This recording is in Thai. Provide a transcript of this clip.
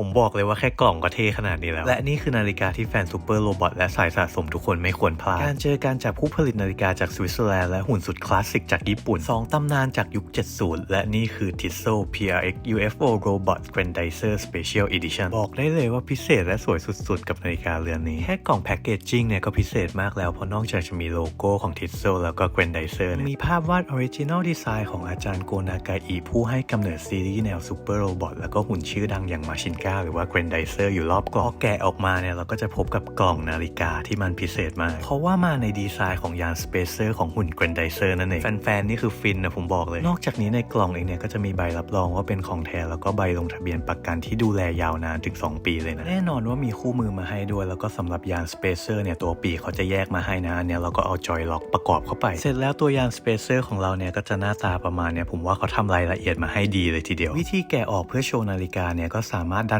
ผมบอกเลยว่าแค่กล่องก็เท่ขนาดนี้แล้ว และนี่คือนาฬิกาที่แฟนซูเปอร์โรบอทและสายสะสมทุกคนไม่ควรพลาด การเจอการจับผู้ผลิตนาฬิกาจากสวิตเซอร์แลนด์และหุ่นสุดคลาสสิกจากญี่ปุ่น 2 ตำนานจากยุค 70 และนี่คือ Tissot PRX UFO Robot Grandizer Special Edition บอกได้เลยว่าพิเศษและสวยสุดๆ กับนาฬิกาเรือนนี้ แค่กล่องแพคเกจจิ้งเนี่ยก็พิเศษมากแล้วเพราะนอกจากจะมีโลโก้ของ Tissot แล้วก็ Grandizer เนี่ยมีภาพวาด Original Design ของอาจารย์โกนากาอิผู้ให้กำเนิดซีรีส์แนวซูเปอร์โรบอทแล้วก็หุ่นชื่อดังอย่างมาชินกาหรือว่า Grandizer อยู่รอบกล่องแกะออกมาเนี่ยเราก็จะพบกับกล่องนาฬิกาที่มันพิเศษมาก เพราะว่ามาในดีไซน์ของยานสเปเซอร์ของหุ่น Grandizer นั่นเอง แฟนๆ นี่คือฟินนะผมบอกเลย นอกจากนี้ในกล่องเองเนี่ยก็จะมีใบรับรองว่าเป็นของแท้แล้วก็ใบลงทะเบียนประกันที่ดูแลยาวนานถึง 2 ปีเลยนะ แน่นอนว่ามีคู่มือมาให้ด้วย แล้วก็สำหรับยานสเปเซอร์เนี่ยตัวปีเขาจะแยกมาให้นะอันเนี่ยเราก็เอาจอยล็อกประกอบเข้าไป เสร็จแล้วตัวยานสเปเซอร์ของเราเนี่ยก็จะหน้าตาประมาณเนี่ยผมว่าเขาทำรายละเอียดมาให้ดีเลยทีเดียว วิธีแกะออกเพื่อโชว์นาฬิกาเนี่ยก็สามารถดัน